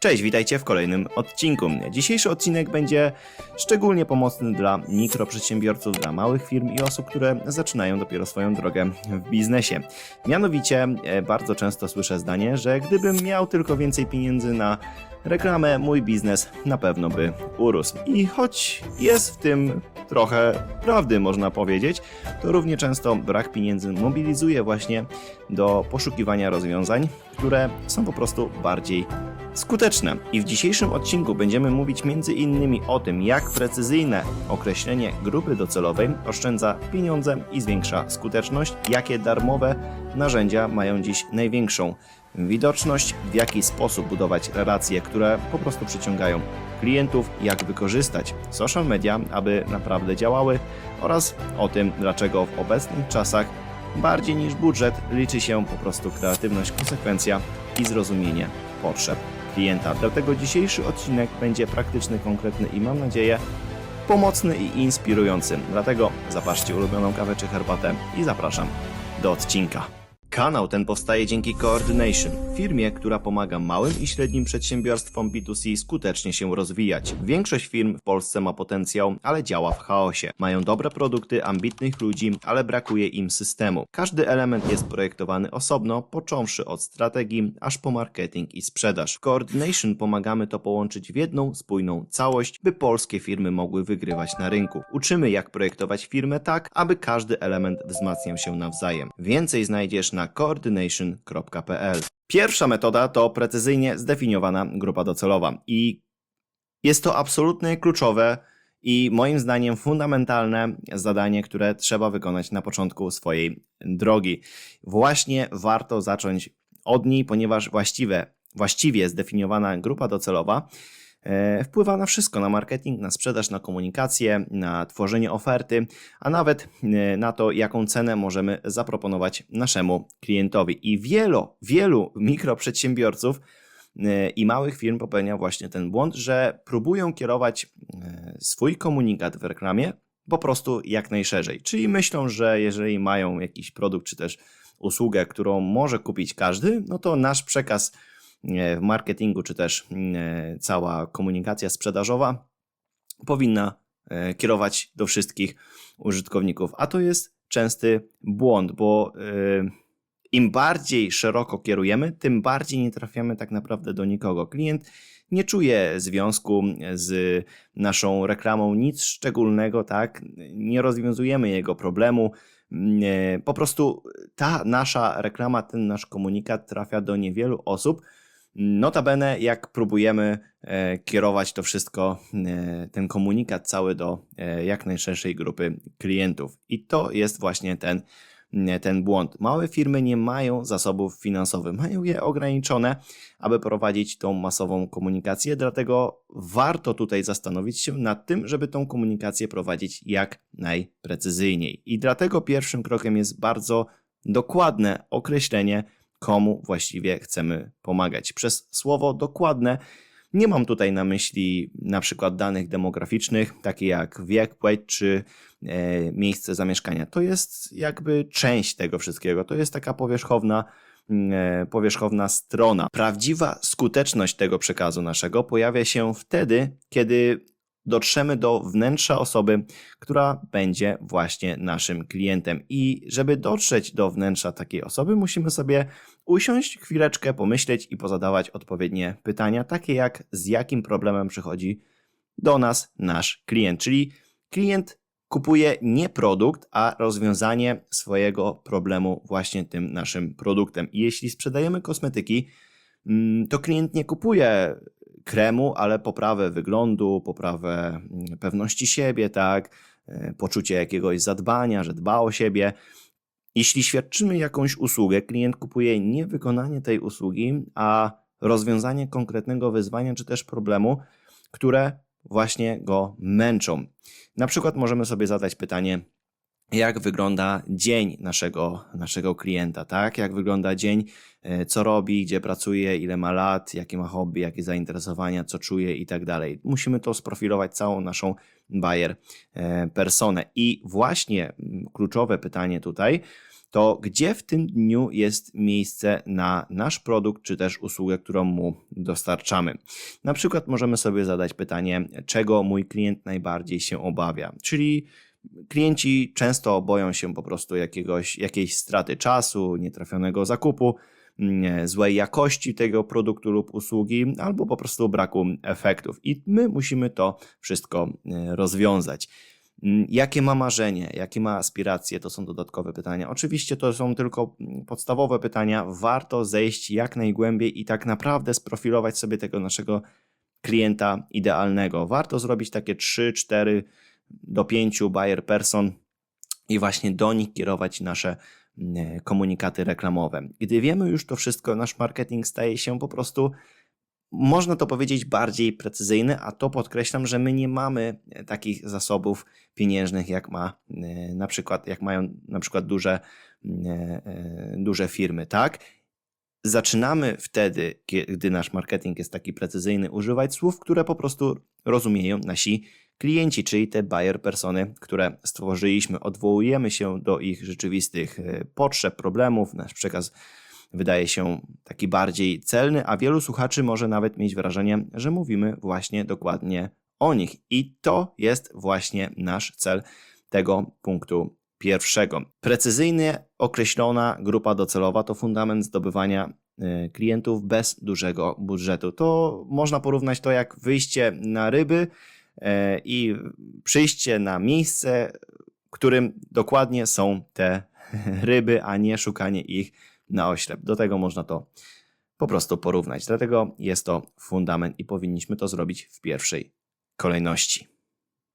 Cześć, witajcie w kolejnym odcinku. Dzisiejszy odcinek będzie szczególnie pomocny dla mikroprzedsiębiorców, dla małych firm i osób, które zaczynają dopiero swoją drogę w biznesie. Mianowicie, e, bardzo często słyszę zdanie, że gdybym miał tylko więcej pieniędzy na reklamę, mój biznes na pewno by urósł. I choć jest w tym trochę prawdy, można powiedzieć, to równie często brak pieniędzy mobilizuje właśnie do poszukiwania rozwiązań, które są po prostu bardziej skuteczne. I w dzisiejszym odcinku będziemy mówić innymi o tym, jak precyzyjne określenie grupy docelowej oszczędza pieniądze i zwiększa skuteczność, jakie darmowe narzędzia mają dziś największą widoczność, w jaki sposób budować relacje, które po prostu przyciągają klientów, jak wykorzystać social media, aby naprawdę działały oraz o tym, dlaczego w obecnych czasach bardziej niż budżet liczy się po prostu kreatywność, konsekwencja i zrozumienie potrzeb klienta. Dlatego dzisiejszy odcinek będzie praktyczny, konkretny i mam nadzieję pomocny i inspirujący. Dlatego zapaszcie ulubioną kawę czy herbatę i zapraszam do odcinka. Kanał ten powstaje dzięki Coordination, firmie, która pomaga małym i średnim przedsiębiorstwom B2C skutecznie się rozwijać. Większość firm w Polsce ma potencjał, ale działa w chaosie. Mają dobre produkty, ambitnych ludzi, ale brakuje im systemu. Każdy element jest projektowany osobno, począwszy od strategii, aż po marketing i sprzedaż. W Coordination pomagamy to połączyć w jedną, spójną całość, by polskie firmy mogły wygrywać na rynku. Uczymy jak projektować firmę tak, aby każdy element wzmacniał się nawzajem. Więcej znajdziesz na coordination.pl. Pierwsza metoda to precyzyjnie zdefiniowana grupa docelowa i jest to absolutnie kluczowe i moim zdaniem fundamentalne zadanie, które trzeba wykonać na początku swojej drogi. Właśnie warto zacząć od niej, ponieważ właściwe, właściwie zdefiniowana grupa docelowa wpływa na wszystko, na marketing, na sprzedaż, na komunikację, na tworzenie oferty, a nawet e, na to, jaką cenę możemy zaproponować naszemu klientowi. I wielu, wielu mikroprzedsiębiorców e, i małych firm popełnia właśnie ten błąd, że próbują kierować e, swój komunikat w reklamie po prostu jak najszerzej. Czyli myślą, że jeżeli mają jakiś produkt czy też usługę, którą może kupić każdy, no to nasz przekaz e, w marketingu czy też e, cała komunikacja sprzedażowa powinna e, kierować do wszystkich użytkowników. A to jest częsty błąd, bo e, im bardziej szeroko kierujemy, tym bardziej nie trafiamy tak naprawdę do nikogo. Klient nie czuje związku z naszą reklamą, nic szczególnego, tak? Nie rozwiązujemy jego problemu. Po prostu ta nasza reklama, ten nasz komunikat trafia do niewielu osób. Notabene, jak próbujemy e, kierować to wszystko, e, ten komunikat cały do e, jak najszerszej grupy klientów. I to jest właśnie ten ten błąd. Małe firmy nie mają zasobów finansowych, mają je ograniczone, aby prowadzić tą masową komunikację, dlatego warto tutaj zastanowić się nad tym, żeby tą komunikację prowadzić jak najprecyzyjniej. I dlatego pierwszym krokiem jest bardzo dokładne określenie, komu właściwie chcemy pomagać. Przez słowo dokładne nie mam tutaj na myśli na przykład danych demograficznych, takie jak wiek, płeć czy e, miejsce zamieszkania. To jest jakby część tego wszystkiego. To jest taka powierzchowna, e, powierzchowna strona. Prawdziwa skuteczność tego przekazu naszego pojawia się wtedy, kiedy dotrzemy do wnętrza osoby, która będzie właśnie naszym klientem. I żeby dotrzeć do wnętrza takiej osoby, musimy sobie usiąść, chwileczkę pomyśleć i pozadawać odpowiednie pytania, takie jak z jakim problemem przychodzi do nas nasz klient. Czyli klient kupuje nie produkt, a rozwiązanie swojego problemu właśnie tym naszym produktem. I jeśli sprzedajemy kosmetyki, mm, to klient nie kupuje kremu, ale poprawę wyglądu, poprawę mm, pewności siebie, tak, e, poczucie jakiegoś zadbania, że dba o siebie. Jeśli świadczymy jakąś usługę, klient kupuje nie wykonanie tej usługi, a rozwiązanie konkretnego wyzwania czy też problemu, które właśnie go męczą. Na przykład możemy sobie zadać pytanie, jak wygląda dzień naszego, naszego klienta, tak? Jak wygląda dzień, e, co robi, gdzie pracuje, ile ma lat, jakie ma hobby, jakie zainteresowania, co czuje i tak dalej. Musimy to sprofilować całą naszą buyer e, personę. I właśnie kluczowe pytanie tutaj to gdzie w tym dniu jest miejsce na nasz produkt, czy też usługę, którą mu dostarczamy. Na przykład możemy sobie zadać pytanie, czego mój klient najbardziej się obawia, czyli klienci często boją się po prostu jakiegoś, jakiejś straty czasu, nietrafionego zakupu, mm, złej jakości tego produktu lub usługi, albo po prostu braku efektów. I my musimy to wszystko e, rozwiązać. Mm, jakie ma marzenie, jakie ma aspiracje, to są dodatkowe pytania. Oczywiście to są tylko mm, podstawowe pytania. Warto zejść jak najgłębiej i tak naprawdę sprofilować sobie tego naszego klienta idealnego. Warto zrobić takie 3, 4 do 5 buyer person i właśnie do nich kierować nasze mm, komunikaty reklamowe. Gdy wiemy już to wszystko, nasz marketing staje się po prostu można to powiedzieć bardziej precyzyjny, a to podkreślam, że my nie mamy e, takich zasobów pieniężnych, jak ma e, na przykład, jak mają na przykład duże, e, duże firmy, tak? Zaczynamy wtedy, gdy nasz marketing jest taki precyzyjny, używać słów, które po prostu rozumieją nasi klienci, czyli te buyer persony, które stworzyliśmy. Odwołujemy się do ich rzeczywistych potrzeb, problemów, nasz przekaz wydaje się taki bardziej celny, a wielu słuchaczy może nawet mieć wrażenie, że mówimy właśnie dokładnie o nich. I to jest właśnie nasz cel tego punktu pierwszego. Precyzyjnie określona grupa docelowa to fundament zdobywania y, klientów bez dużego budżetu. To można porównać to jak wyjście na ryby y, i przyjście na miejsce, którym dokładnie są te ryby, a nie szukanie ich na oślep. Do tego można to po prostu porównać. Dlatego jest to fundament i powinniśmy to zrobić w pierwszej kolejności.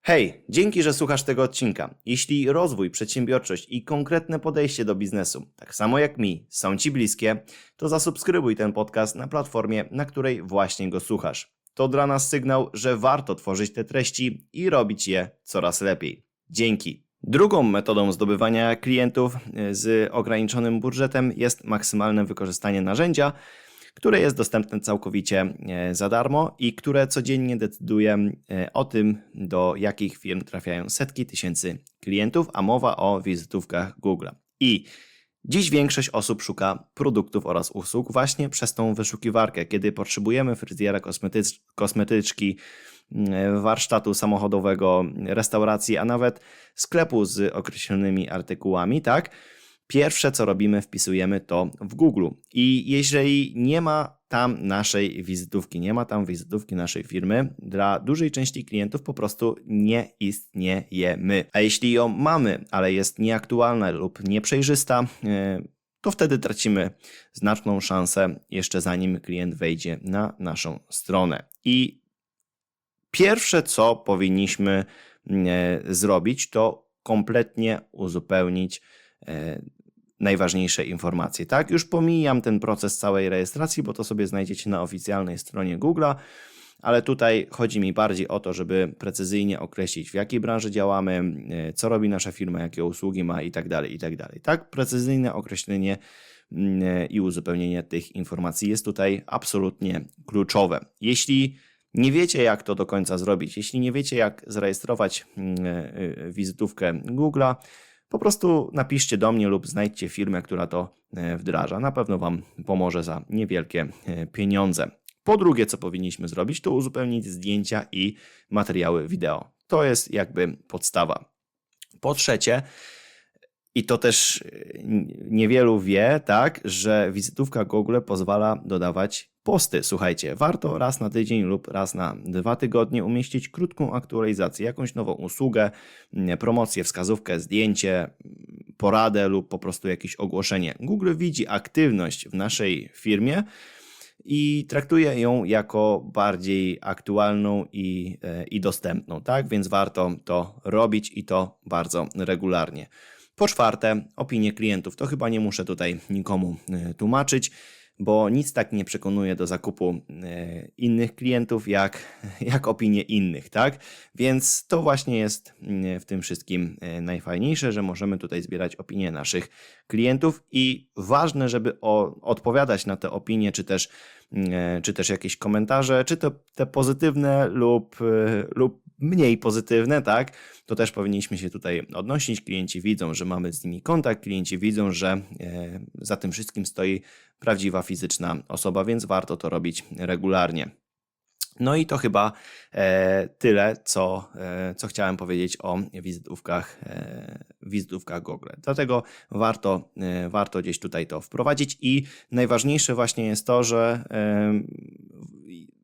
Hej, dzięki, że słuchasz tego odcinka. Jeśli rozwój, przedsiębiorczość i konkretne podejście do biznesu, tak samo jak mi, są Ci bliskie, to zasubskrybuj ten podcast na platformie, na której właśnie go słuchasz. To dla nas sygnał, że warto tworzyć te treści i robić je coraz lepiej. Dzięki. Drugą metodą zdobywania klientów e, z ograniczonym budżetem jest maksymalne wykorzystanie narzędzia, które jest dostępne całkowicie e, za darmo i które codziennie decyduje e, o tym, do jakich firm trafiają setki tysięcy klientów, a mowa o wizytówkach Google. I Dziś większość osób szuka produktów oraz usług właśnie przez tą wyszukiwarkę. Kiedy potrzebujemy fryzjera, kosmetycz, kosmetyczki, mm, warsztatu samochodowego, restauracji, a nawet sklepu z określonymi artykułami, tak? Pierwsze co robimy, wpisujemy to w Google. I jeżeli nie ma tam naszej wizytówki, nie ma tam wizytówki naszej firmy, dla dużej części klientów po prostu nie istniejemy. A jeśli ją mamy, ale jest nieaktualna lub nieprzejrzysta, e, to wtedy tracimy znaczną szansę jeszcze zanim klient wejdzie na naszą stronę. I pierwsze co powinniśmy e, zrobić, to kompletnie uzupełnić e, najważniejsze informacje. Tak, już pomijam ten proces całej rejestracji, bo to sobie znajdziecie na oficjalnej stronie Google'a, ale tutaj chodzi mi bardziej o to, żeby precyzyjnie określić, w jakiej branży działamy, e, co robi nasza firma, jakie usługi ma i tak dalej, i tak dalej. Tak, precyzyjne określenie mm, e, i uzupełnienie tych informacji jest tutaj absolutnie kluczowe. Jeśli nie wiecie, jak to do końca zrobić, jeśli nie wiecie, jak zarejestrować mm, e, wizytówkę Google'a, po prostu napiszcie do mnie lub znajdźcie firmę, która to e, wdraża. Na pewno Wam pomoże za niewielkie e, pieniądze. Po drugie, co powinniśmy zrobić, to uzupełnić zdjęcia i materiały wideo. To jest jakby podstawa. Po trzecie, i to też e, niewielu wie, tak, że wizytówka Google pozwala dodawać posty. Słuchajcie, warto raz na tydzień lub raz na dwa tygodnie umieścić krótką aktualizację, jakąś nową usługę, promocję, wskazówkę, zdjęcie, poradę lub po prostu jakieś ogłoszenie. Google widzi aktywność w naszej firmie i traktuje ją jako bardziej aktualną i, e, i dostępną, tak? Więc warto to robić i to bardzo regularnie. Po czwarte, opinie klientów. To chyba nie muszę tutaj nikomu e, tłumaczyć bo nic tak nie przekonuje do zakupu e, innych klientów, jak, jak opinie innych, tak? Więc to właśnie jest mm, w tym wszystkim e, najfajniejsze, że możemy tutaj zbierać opinie naszych klientów i ważne, żeby o, odpowiadać na te opinie, czy też, mm, czy też jakieś komentarze, czy to te pozytywne lub, lub mniej pozytywne, tak? To też powinniśmy się tutaj odnosić. Klienci widzą, że mamy z nimi kontakt, klienci widzą, że e, za tym wszystkim stoi prawdziwa fizyczna osoba, więc warto to robić regularnie. No i to chyba e, tyle, co, e, co chciałem powiedzieć o wizytówkach, wizytówkach Google. Dlatego warto, warto gdzieś tutaj to wprowadzić i najważniejsze właśnie jest to, że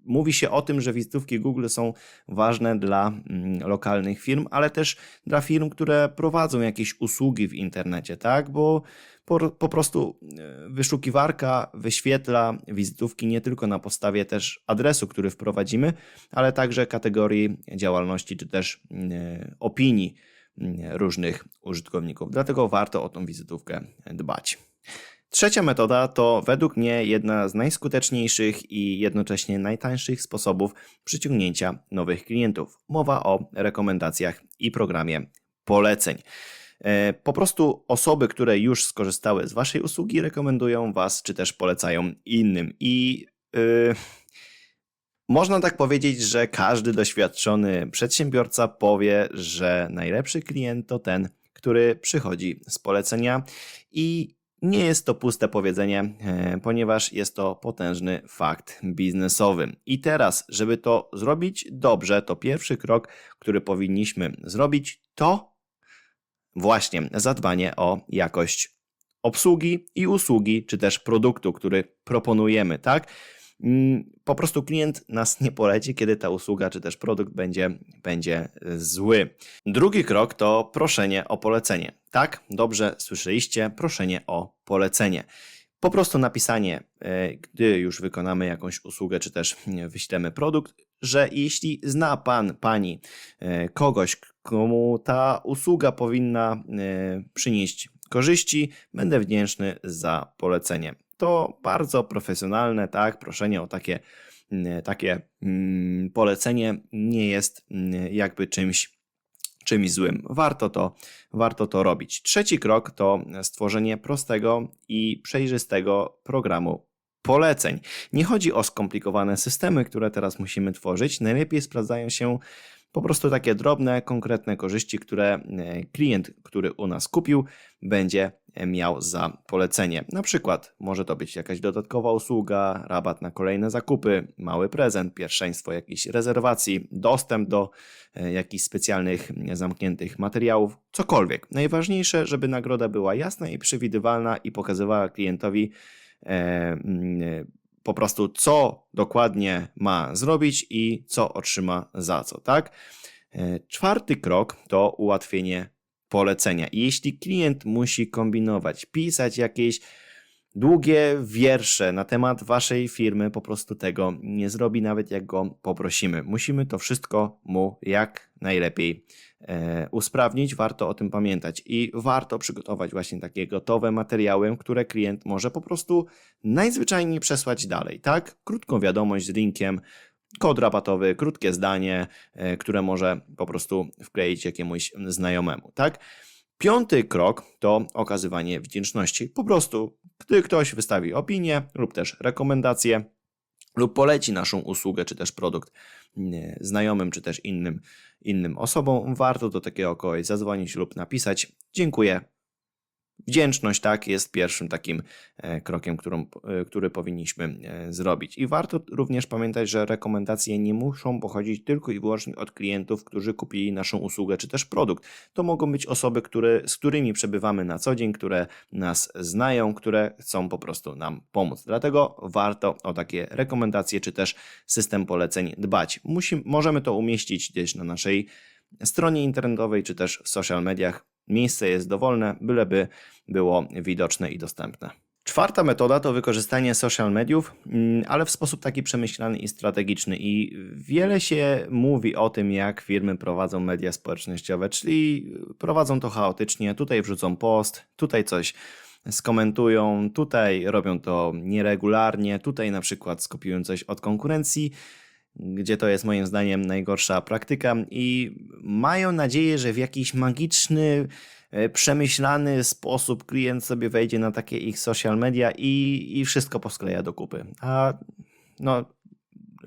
mówi się o tym, że wizytówki Google są ważne dla mm, lokalnych firm, ale też dla firm, które prowadzą jakieś usługi w internecie, tak? Bo po, po prostu e, wyszukiwarka wyświetla wizytówki nie tylko na podstawie też adresu, który wprowadzimy, ale także kategorii działalności czy też e, opinii mm, różnych użytkowników. Dlatego warto o tą wizytówkę dbać. Trzecia metoda to według mnie jedna z najskuteczniejszych i jednocześnie najtańszych sposobów przyciągnięcia nowych klientów. Mowa o rekomendacjach i programie poleceń. E, po prostu osoby, które już skorzystały z Waszej usługi, rekomendują Was, czy też polecają innym. I yy, można tak powiedzieć, że każdy doświadczony przedsiębiorca powie, że najlepszy klient to ten, który przychodzi z polecenia i nie jest to puste powiedzenie, e, ponieważ jest to potężny fakt biznesowy. I teraz, żeby to zrobić dobrze, to pierwszy krok, który powinniśmy zrobić, to właśnie zadbanie o jakość obsługi i usługi, czy też produktu, który proponujemy, tak? Mm, po prostu klient nas nie poleci, kiedy ta usługa czy też produkt będzie, będzie zły. Drugi krok to proszenie o polecenie. Tak, dobrze słyszeliście, proszenie o polecenie. Po prostu napisanie, e, gdy już wykonamy jakąś usługę, czy też wyślemy produkt, że jeśli zna pan, pani e, kogoś, komu ta usługa powinna e, przynieść korzyści, będę wdzięczny za polecenie. To bardzo profesjonalne, tak? Proszenie o takie, takie mm, polecenie nie jest jakby czymś czymś złym. Warto to, warto to robić. Trzeci krok to stworzenie prostego i przejrzystego programu poleceń. Nie chodzi o skomplikowane systemy, które teraz musimy tworzyć. Najlepiej sprawdzają się po prostu takie drobne, konkretne korzyści, które e, klient, który u nas kupił, będzie miał za polecenie. Na przykład może to być jakaś dodatkowa usługa, rabat na kolejne zakupy, mały prezent, pierwszeństwo jakiejś rezerwacji, dostęp do e, jakichś specjalnych zamkniętych materiałów, cokolwiek. Najważniejsze, żeby nagroda była jasna i przewidywalna i pokazywała klientowi e, po prostu co dokładnie ma zrobić i co otrzyma za co, tak? E, czwarty krok to ułatwienie polecenia. Jeśli klient musi kombinować, pisać jakieś długie wiersze na temat waszej firmy, po prostu tego nie zrobi, nawet jak go poprosimy. Musimy to wszystko mu jak najlepiej usprawnić. Warto o tym pamiętać i warto przygotować właśnie takie gotowe materiały, które klient może po prostu najzwyczajniej przesłać dalej. Tak? Krótką wiadomość z linkiem, kod rabatowy, krótkie zdanie, e, które może po prostu wkleić jakiemuś znajomemu. Tak? Piąty krok to okazywanie wdzięczności. Po prostu, gdy ktoś wystawi opinię lub też rekomendację, lub poleci naszą usługę czy też produkt znajomym czy też innym, innym osobom, warto do takiego kogoś zadzwonić lub napisać. Dziękuję Wdzięczność, tak, jest pierwszym takim e, krokiem, którą, e, który powinniśmy e, zrobić. I warto również pamiętać, że rekomendacje nie muszą pochodzić tylko i wyłącznie od klientów, którzy kupili naszą usługę czy też produkt. To mogą być osoby, które, z którymi przebywamy na co dzień, które nas znają, które chcą po prostu nam pomóc. Dlatego warto o takie rekomendacje czy też system poleceń dbać. Musi, możemy to umieścić gdzieś na naszej stronie internetowej czy też w social mediach Miejsce jest dowolne, byleby było widoczne i dostępne. Czwarta metoda to wykorzystanie social mediów, mm, ale w sposób taki przemyślany i strategiczny. I wiele się mówi o tym, jak firmy prowadzą media społecznościowe, czyli prowadzą to chaotycznie. Tutaj wrzucą post, tutaj coś skomentują, tutaj robią to nieregularnie, tutaj na przykład skopiują coś od konkurencji gdzie to jest moim zdaniem najgorsza praktyka i mają nadzieję, że w jakiś magiczny, e, przemyślany sposób klient sobie wejdzie na takie ich social media i, i wszystko poskleja do kupy. A no,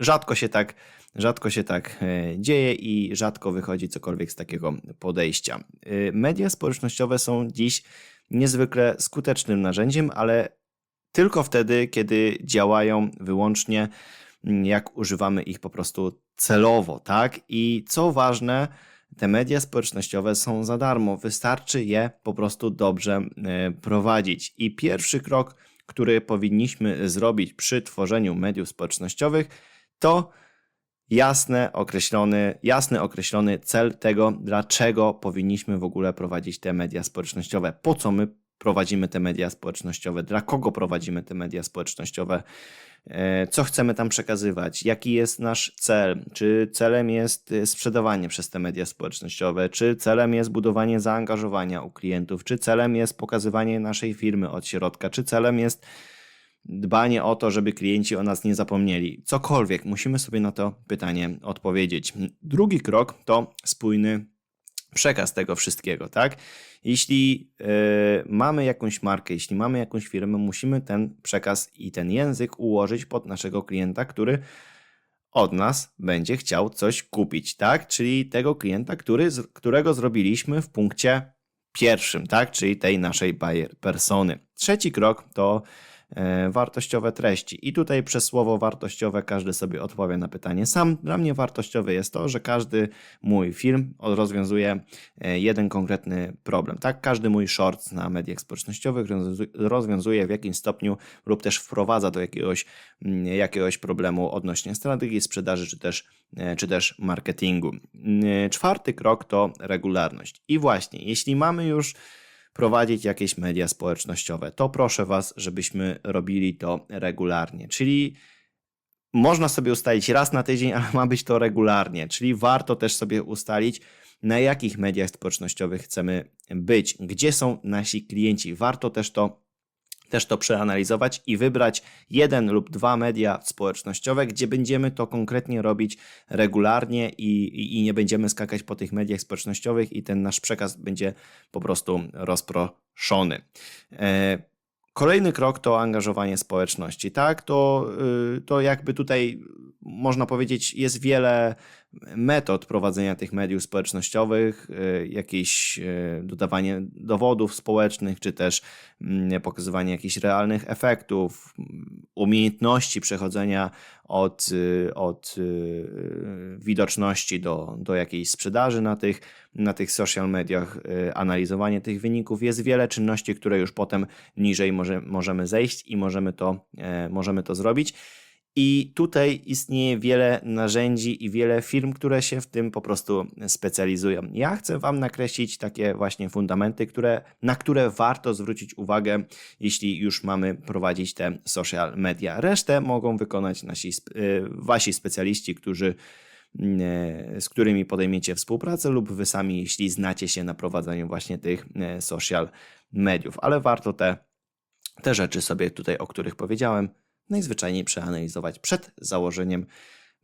rzadko się tak, rzadko się tak e, dzieje i rzadko wychodzi cokolwiek z takiego podejścia. E, media społecznościowe są dziś niezwykle skutecznym narzędziem, ale tylko wtedy, kiedy działają wyłącznie jak używamy ich po prostu celowo, tak? I co ważne, te media społecznościowe są za darmo, wystarczy je po prostu dobrze e, prowadzić. I pierwszy krok, który powinniśmy zrobić przy tworzeniu mediów społecznościowych, to jasne określony, jasny określony cel tego, dlaczego powinniśmy w ogóle prowadzić te media społecznościowe, po co my prowadzimy te media społecznościowe, dla kogo prowadzimy te media społecznościowe, e, co chcemy tam przekazywać, jaki jest nasz cel, czy celem jest e, sprzedawanie przez te media społecznościowe, czy celem jest budowanie zaangażowania u klientów, czy celem jest pokazywanie naszej firmy od środka, czy celem jest dbanie o to, żeby klienci o nas nie zapomnieli. Cokolwiek, musimy sobie na to pytanie odpowiedzieć. Drugi krok to spójny przekaz tego wszystkiego, tak? Jeśli yy, mamy jakąś markę, jeśli mamy jakąś firmę, musimy ten przekaz i ten język ułożyć pod naszego klienta, który od nas będzie chciał coś kupić, tak? Czyli tego klienta, który, którego zrobiliśmy w punkcie pierwszym, tak? Czyli tej naszej buyer persony. Trzeci krok to wartościowe treści. I tutaj przez słowo wartościowe każdy sobie odpowie na pytanie sam. Dla mnie wartościowe jest to, że każdy mój film rozwiązuje e, jeden konkretny problem. Tak, każdy mój short na mediach społecznościowych rozwiązuje w jakimś stopniu lub też wprowadza do jakiegoś, mm, jakiegoś problemu odnośnie strategii sprzedaży czy też, e, czy też marketingu. Czwarty krok to regularność. I właśnie, jeśli mamy już prowadzić jakieś media społecznościowe, to proszę Was, żebyśmy robili to regularnie. Czyli można sobie ustalić raz na tydzień, ale ma być to regularnie, czyli warto też sobie ustalić, na jakich mediach społecznościowych chcemy być, gdzie są nasi klienci. Warto też to też to przeanalizować i wybrać jeden lub dwa media społecznościowe, gdzie będziemy to konkretnie robić regularnie i, i, i, nie będziemy skakać po tych mediach społecznościowych i ten nasz przekaz będzie po prostu rozproszony. E, kolejny krok to angażowanie społeczności. Tak, to, y, to jakby tutaj można powiedzieć, jest wiele metod prowadzenia tych mediów społecznościowych, e, jakieś e, dodawanie dowodów społecznych, czy też mm, pokazywanie jakichś realnych efektów, umiejętności przechodzenia od, e, od widoczności do, do jakiejś sprzedaży na tych, na tych social mediach, analizowanie tych wyników. Jest wiele czynności, które już potem niżej może, możemy zejść i możemy to, możemy to zrobić. I tutaj istnieje wiele narzędzi i wiele firm, które się w tym po prostu specjalizują. Ja chcę Wam nakreślić takie właśnie fundamenty, które, na które warto zwrócić uwagę, jeśli już mamy prowadzić te social media. Resztę mogą wykonać nasi, y, Wasi specjaliści, którzy y, z którymi podejmiecie współpracę, lub wy sami, jeśli znacie się na prowadzeniu właśnie tych y, social mediów. Ale warto te, te rzeczy sobie tutaj, o których powiedziałem, najzwyczajniej przeanalizować przed założeniem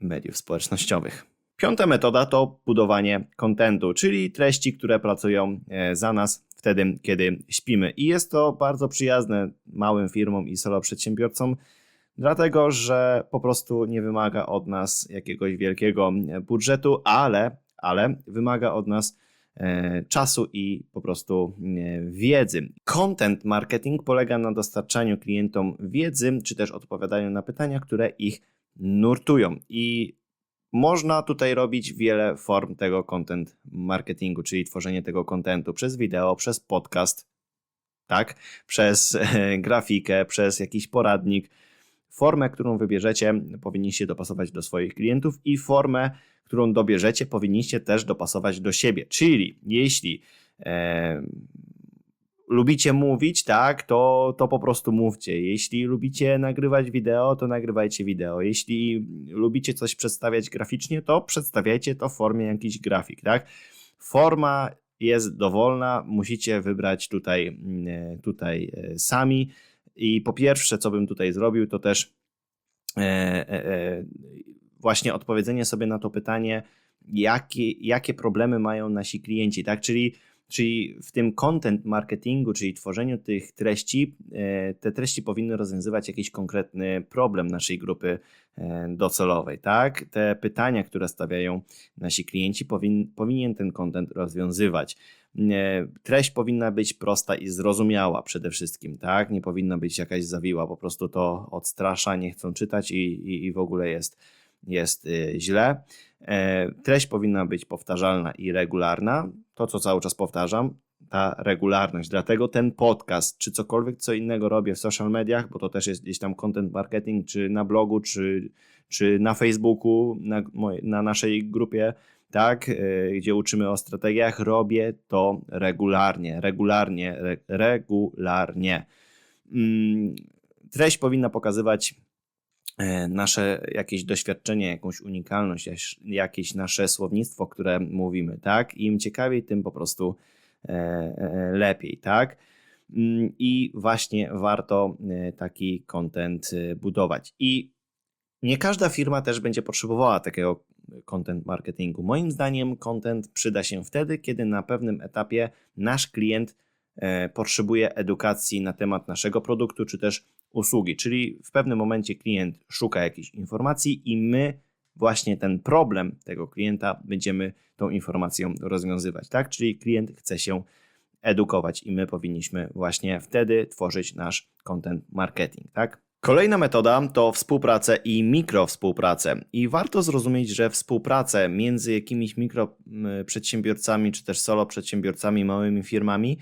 mediów społecznościowych. Piąta metoda to budowanie kontentu, czyli treści, które pracują e, za nas wtedy, kiedy śpimy. I jest to bardzo przyjazne małym firmom i solo przedsiębiorcom, dlatego że po prostu nie wymaga od nas jakiegoś wielkiego e, budżetu, ale, ale wymaga od nas czasu i po prostu e, wiedzy. Content marketing polega na dostarczaniu klientom wiedzy, czy też odpowiadaniu na pytania, które ich nurtują. I można tutaj robić wiele form tego content marketingu, czyli tworzenie tego kontentu przez wideo, przez podcast, tak, przez e, grafikę, przez jakiś poradnik. Formę, którą wybierzecie, powinniście dopasować do swoich klientów i formę, którą dobierzecie, powinniście też dopasować do siebie. Czyli jeśli e, lubicie mówić, tak, to, to po prostu mówcie. Jeśli lubicie nagrywać wideo, to nagrywajcie wideo. Jeśli lubicie coś przedstawiać graficznie, to przedstawiajcie to w formie jakiś grafik, tak. Forma jest dowolna, musicie wybrać tutaj, e, tutaj e, sami. I po pierwsze, co bym tutaj zrobił, to też e, e, właśnie odpowiedzenie sobie na to pytanie, jakie, jakie problemy mają nasi klienci, tak? Czyli Czyli w tym content marketingu, czyli tworzeniu tych treści, e, te treści powinny rozwiązywać jakiś konkretny problem naszej grupy e, docelowej, tak? Te pytania, które stawiają nasi klienci, powin, powinien ten content rozwiązywać. E, treść powinna być prosta i zrozumiała przede wszystkim, tak? Nie powinna być jakaś zawiła, po prostu to odstrasza, nie chcą czytać i, i, i w ogóle jest, jest źle. Treść powinna być powtarzalna i regularna to, co cały czas powtarzam, ta regularność. Dlatego ten podcast, czy cokolwiek co innego robię w social mediach, bo to też jest gdzieś tam content marketing, czy na blogu, czy, czy na Facebooku, na, na naszej grupie, tak, e, gdzie uczymy o strategiach, robię to regularnie, regularnie, re, regularnie. Mm, treść powinna pokazywać E, nasze jakieś doświadczenie, jakąś unikalność, jakieś nasze słownictwo, które mówimy, tak? Im ciekawiej, tym po prostu e, lepiej, tak? Mm, I właśnie warto taki content budować. I nie każda firma też będzie potrzebowała takiego content marketingu. Moim zdaniem content przyda się wtedy, kiedy na pewnym etapie nasz klient potrzebuje edukacji na temat naszego produktu, czy też usługi, czyli w pewnym momencie klient szuka jakiejś informacji i my właśnie ten problem tego klienta będziemy tą informacją rozwiązywać, tak? Czyli klient chce się edukować i my powinniśmy właśnie wtedy tworzyć nasz content marketing, tak? Kolejna metoda to współpracę i mikrowspółpracę. I warto zrozumieć, że współpracę między jakimiś mikroprzedsiębiorcami czy też solo przedsiębiorcami, małymi firmami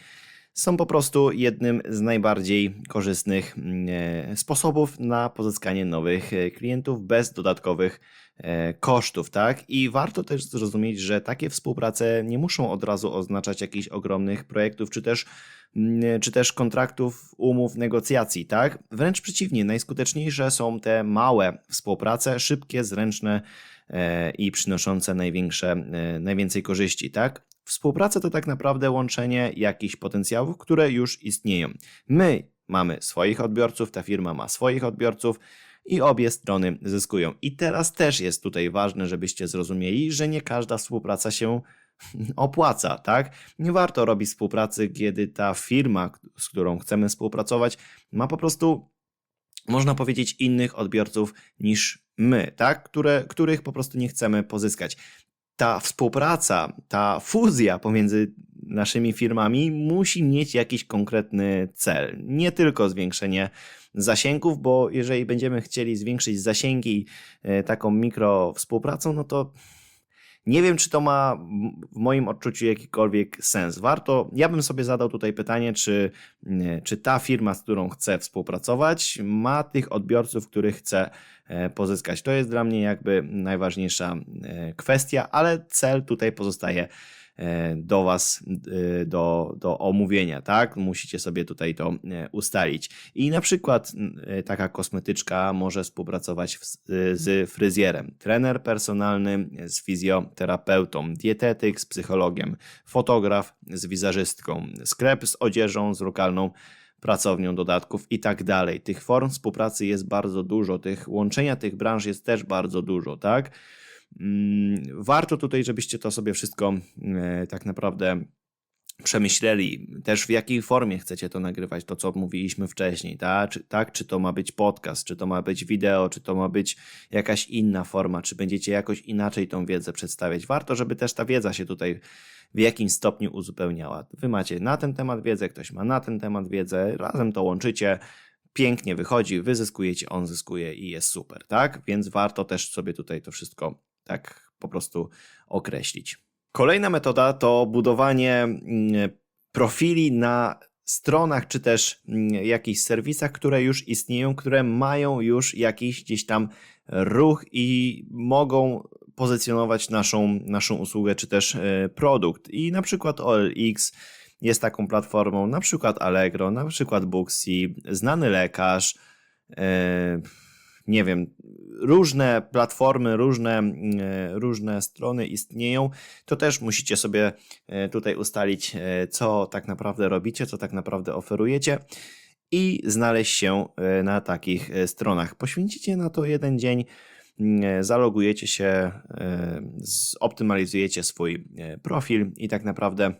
są po prostu jednym z najbardziej korzystnych e, sposobów na pozyskanie nowych e, klientów bez dodatkowych e, kosztów, tak? I warto też zrozumieć, że takie współprace nie muszą od razu oznaczać jakichś ogromnych projektów, czy też, czy też kontraktów, umów, negocjacji, tak? Wręcz przeciwnie, najskuteczniejsze są te małe współprace, szybkie, zręczne i przynoszące największe, najwięcej korzyści, tak? Współpraca to tak naprawdę łączenie jakichś potencjałów, które już istnieją. My mamy swoich odbiorców, ta firma ma swoich odbiorców i obie strony zyskują. I teraz też jest tutaj ważne, żebyście zrozumieli, że nie każda współpraca się opłaca, tak? Nie warto robić współpracy, kiedy ta firma, z którą chcemy współpracować, ma po prostu, można powiedzieć, innych odbiorców niż my, tak? Które, których po prostu nie chcemy pozyskać ta współpraca, ta fuzja pomiędzy naszymi firmami musi mieć jakiś konkretny cel. Nie tylko zwiększenie zasięgów, bo jeżeli będziemy chcieli zwiększyć zasięgi e, taką mikro współpracą, no to nie wiem, czy to ma w moim odczuciu jakikolwiek sens. Warto, ja bym sobie zadał tutaj pytanie, czy, czy ta firma, z którą chcę współpracować, ma tych odbiorców, których chcę e, pozyskać. To jest dla mnie jakby najważniejsza e, kwestia, ale cel tutaj pozostaje do Was e, do, do omówienia, tak? Musicie sobie tutaj to e, ustalić. I na przykład taka kosmetyczka może współpracować z fryzjerem, trener personalny z fizjoterapeutą, dietetyk z psychologiem, fotograf z wizerzystką, sklep z odzieżą, z lokalną pracownią dodatków i tak dalej. Tych form współpracy jest bardzo dużo, tych łączenia tych branż jest też bardzo dużo, tak? Mm, warto tutaj, żebyście to sobie wszystko e, tak naprawdę przemyśleli też w jakiej formie chcecie to nagrywać, to co mówiliśmy wcześniej, tak? Czy, tak? czy to ma być podcast, czy to ma być wideo, czy to ma być jakaś inna forma, czy będziecie jakoś inaczej tą wiedzę przedstawiać. Warto, żeby też ta wiedza się tutaj w jakimś stopniu uzupełniała. Wy macie na ten temat wiedzę, ktoś ma na ten temat wiedzę, razem to łączycie, pięknie wychodzi, wy zyskujecie, on zyskuje i jest super, tak? Więc warto też sobie tutaj to wszystko tak po prostu określić. Kolejna metoda to budowanie mm, profili na stronach czy też mm, jakichś serwisach, które już istnieją, które mają już jakiś gdzieś tam ruch i mogą pozycjonować naszą, naszą usługę czy też e, produkt. I na przykład OLX jest taką platformą, na przykład Allegro, na przykład Booksy, znany lekarz, e, nie wiem, różne platformy, różne, e, różne strony istnieją, to też musicie sobie e, tutaj ustalić, e, co tak naprawdę robicie, co tak naprawdę oferujecie i znaleźć się na takich stronach. Poświęcicie na to jeden dzień, zalogujecie się, zoptymalizujecie swój profil i tak naprawdę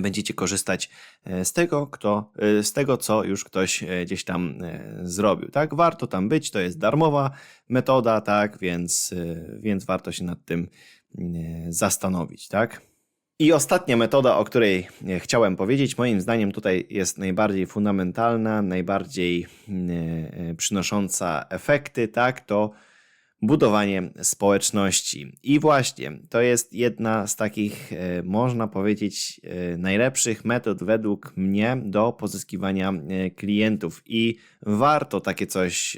będziecie korzystać e, z tego, kto, e, z tego, co już ktoś e, gdzieś tam e, zrobił. Tak, warto tam być, to jest darmowa metoda, tak, więc, e, więc warto się nad tym e, zastanowić, tak. I ostatnia metoda, o której e, chciałem powiedzieć, moim zdaniem tutaj jest najbardziej fundamentalna, najbardziej e, przynosząca efekty, tak, to budowanie społeczności. I właśnie to jest jedna z takich, e, można powiedzieć, e, najlepszych metod według mnie do pozyskiwania e, klientów. I warto takie coś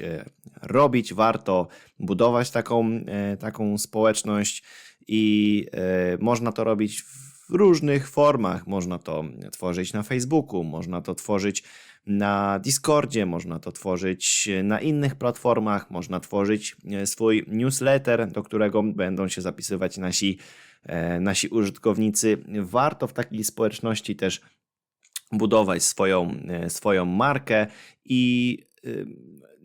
robić, warto budować taką, taką społeczność i można to robić w różnych formach. Można to tworzyć na Facebooku, można to tworzyć na Discordzie, można to tworzyć na innych platformach, można tworzyć e, swój newsletter, do którego będą się zapisywać nasi, e, nasi użytkownicy. Warto w takiej społeczności też budować swoją, e, swoją markę i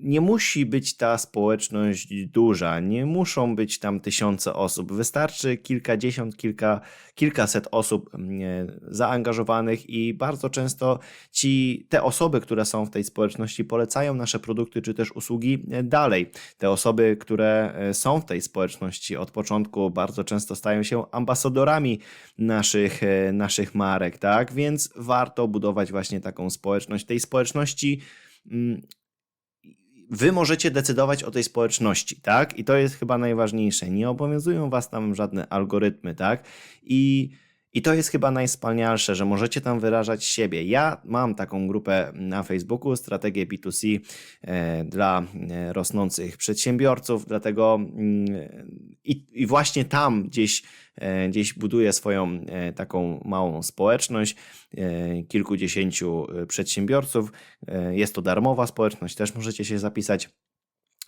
nie musi być ta społeczność duża, nie muszą być tam tysiące osób. Wystarczy kilkadziesiąt, kilka, kilkaset osób mm, zaangażowanych i bardzo często ci, te osoby, które są w tej społeczności, polecają nasze produkty czy też usługi e, dalej. Te osoby, które e, są w tej społeczności od początku, bardzo często stają się ambasadorami naszych, e, naszych marek, tak? Więc warto budować właśnie taką społeczność. Tej społeczności. Wy możecie decydować o tej społeczności, tak? I to jest chyba najważniejsze. Nie obowiązują was tam żadne algorytmy, tak? I, i to jest chyba najwspanialsze, że możecie tam wyrażać siebie. Ja mam taką grupę na Facebooku, strategię B2C e, dla e, rosnących przedsiębiorców, dlatego mm, i, i właśnie tam gdzieś, e, gdzieś buduję swoją taką małą społeczność kilkudziesięciu przedsiębiorców. Jest to darmowa społeczność, też możecie się zapisać.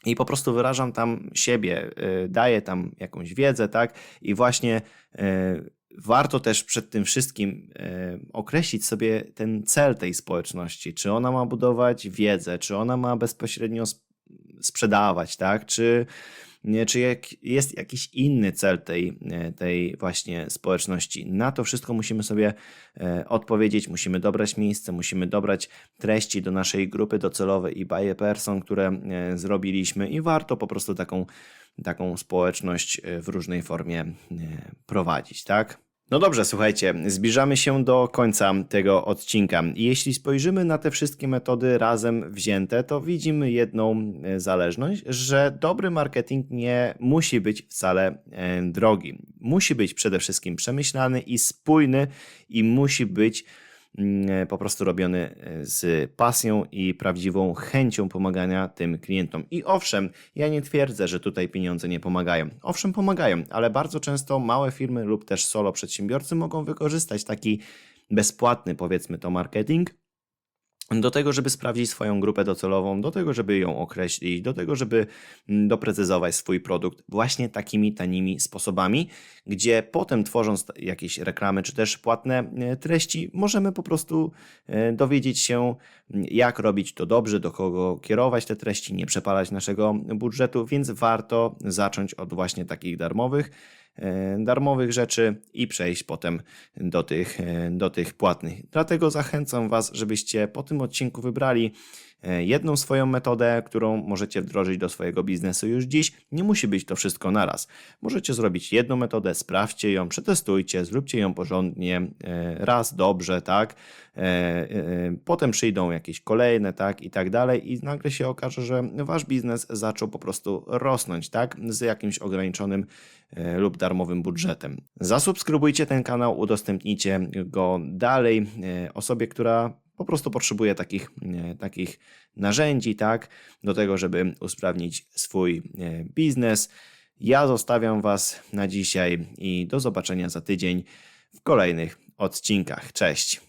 I po prostu wyrażam tam siebie, daję tam jakąś wiedzę, tak? I właśnie warto też przed tym wszystkim y, określić sobie ten cel tej społeczności. Czy ona ma budować wiedzę, czy ona ma bezpośrednio sp- sprzedawać, tak? Czy, czy jak jest jakiś inny cel tej, e, tej właśnie społeczności? Na to wszystko musimy sobie e, odpowiedzieć, musimy dobrać miejsce, musimy dobrać treści do naszej grupy docelowej i buy a person, które e, zrobiliśmy i warto po prostu taką, taką społeczność w różnej formie prowadzić, tak? No dobrze, słuchajcie, zbliżamy się do końca tego odcinka. Jeśli spojrzymy na te wszystkie metody razem wzięte, to widzimy jedną e, zależność, że dobry marketing nie musi być wcale e, drogi. Musi być przede wszystkim przemyślany i spójny i musi być po prostu robiony e, z pasją i prawdziwą chęcią pomagania tym klientom. I owszem, ja nie twierdzę, że tutaj pieniądze nie pomagają. Owszem, pomagają, ale bardzo często małe firmy lub też solo przedsiębiorcy mogą wykorzystać taki bezpłatny, powiedzmy to, marketing do tego, żeby sprawdzić swoją grupę docelową, do tego, żeby ją określić, do tego, żeby mm, doprecyzować swój produkt właśnie takimi tanimi sposobami, gdzie potem tworząc jakieś reklamy czy też płatne e, treści, możemy po prostu e, dowiedzieć się, mm, jak robić to dobrze, do kogo kierować te treści, nie przepalać naszego budżetu, więc warto zacząć od właśnie takich darmowych darmowych rzeczy i przejść potem do tych, e, do tych płatnych. Dlatego zachęcam Was, żebyście po tym odcinku wybrali e, jedną swoją metodę, którą możecie wdrożyć do swojego biznesu już dziś. Nie musi być to wszystko naraz. Możecie zrobić jedną metodę, sprawdźcie ją, przetestujcie, zróbcie ją porządnie, e, raz dobrze, tak. E, e, Potem przyjdą jakieś kolejne, tak, i tak dalej, i nagle się okaże, że wasz biznes zaczął po prostu rosnąć, tak, z jakimś ograniczonym e, lub darmowym budżetem. Zasubskrybujcie ten kanał, udostępnijcie go dalej e, osobie, która po prostu potrzebuje takich, e, takich narzędzi, tak, do tego, żeby usprawnić swój e, biznes. Ja zostawiam Was na dzisiaj i do zobaczenia za tydzień w kolejnych odcinkach. Cześć!